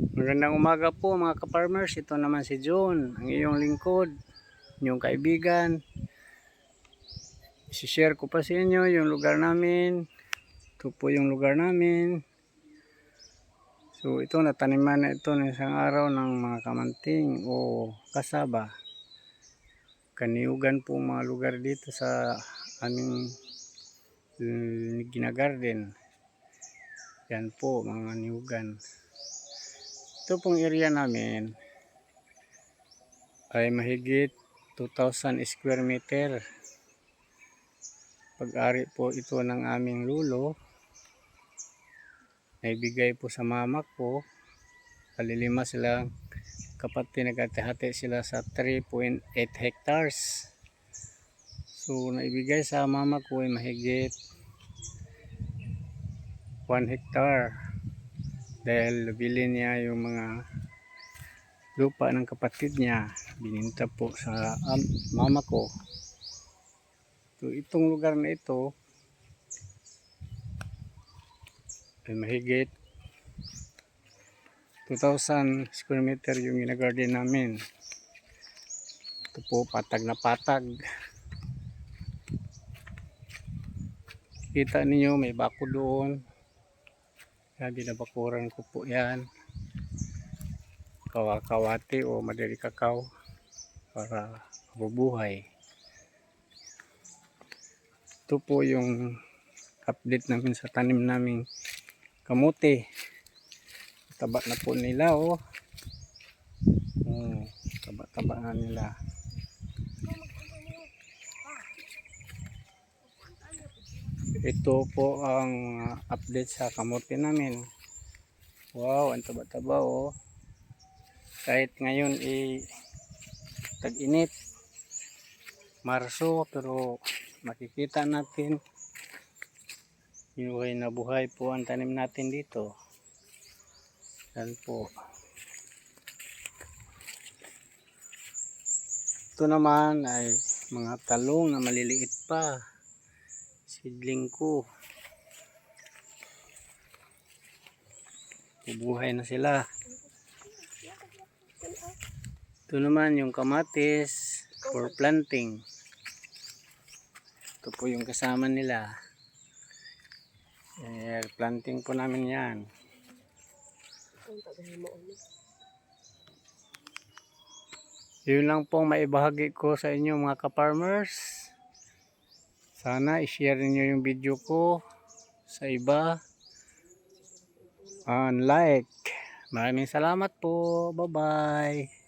Magandang umaga po mga ka-farmers. Ito naman si John, ang iyong lingkod, inyong kaibigan. I-share ko pa sa inyo yung lugar namin. Ito po yung lugar namin. So ito nataniman na ito ng isang araw ng mga kamanting o kasaba. Kaniugan po mga lugar dito sa aming uh, ginagarden. Yan po mga niugan. Ito pong area namin ay mahigit 2,000 square meter. Pag-ari po ito ng aming lulo. Naibigay po sa mama ko. Kalilima silang kapatid nagkatihati sila sa 3.8 hectares. So naibigay sa mama ko ay mahigit 1 hectare dahil nabili niya yung mga lupa ng kapatid niya. Bininta po sa am, mama ko. So itong lugar na ito ay mahigit 2,000 square meter yung ginagarden namin. Ito po patag na patag. Kita ninyo may bako doon sabi na bakuran ko po yan. Kawakawati o madali kakao para mabubuhay. Ito po yung update namin sa tanim naming kamote. Taba na po nila oh. Hmm, taba-taba na nila. Ito po ang uh, update sa kamote namin. Wow, ang taba-taba oh. Kahit ngayon eh tag-init. Marso pero makikita natin buhay na buhay po ang tanim natin dito. Yan po. Ito naman ay mga talong na maliliit pa seedling ko. Bubuhay na sila. Ito naman yung kamatis for planting. Ito po yung kasama nila. Eh, planting po namin yan. Yun lang pong maibahagi ko sa inyo mga ka-farmers sana i-share niyo yung video ko sa iba. And like. Maraming salamat po. Bye-bye.